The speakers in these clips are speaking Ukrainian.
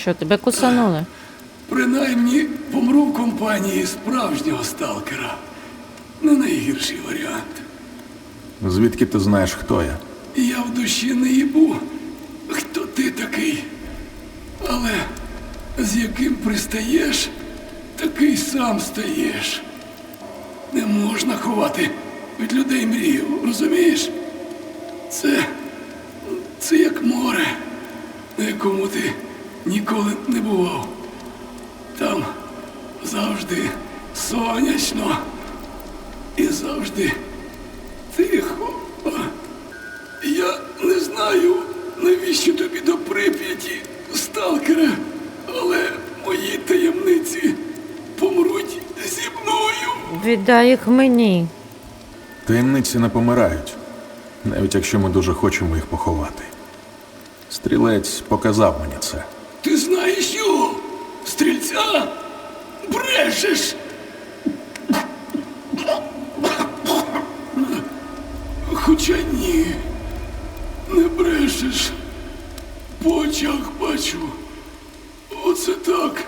Що, тебе кусанули? Принаймні помру в компанії справжнього сталкера. Не найгірший варіант. Звідки ти знаєш, хто я? Я в душі не їбу, хто ти такий. Але з яким пристаєш, такий сам стаєш. Не можна ховати від людей мрію, розумієш? Це. це як море, на якому ти ніколи не бував. Там завжди сонячно і завжди тихо. Я не знаю, навіщо тобі до прип'яті, сталкере, але мої таємниці помруть зі мною. Віддай їх мені. Таємниці не помирають, навіть якщо ми дуже хочемо їх поховати. Стрілець показав мені це. Ти знаєш його? Стрільця? Брешеш! Хоча ні, не брешеш. По очах бачу. Оце так.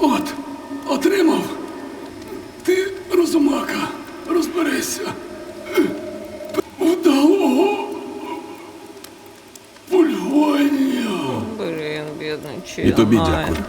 От, отримав. проповідничі. І тобі Ай. дякую.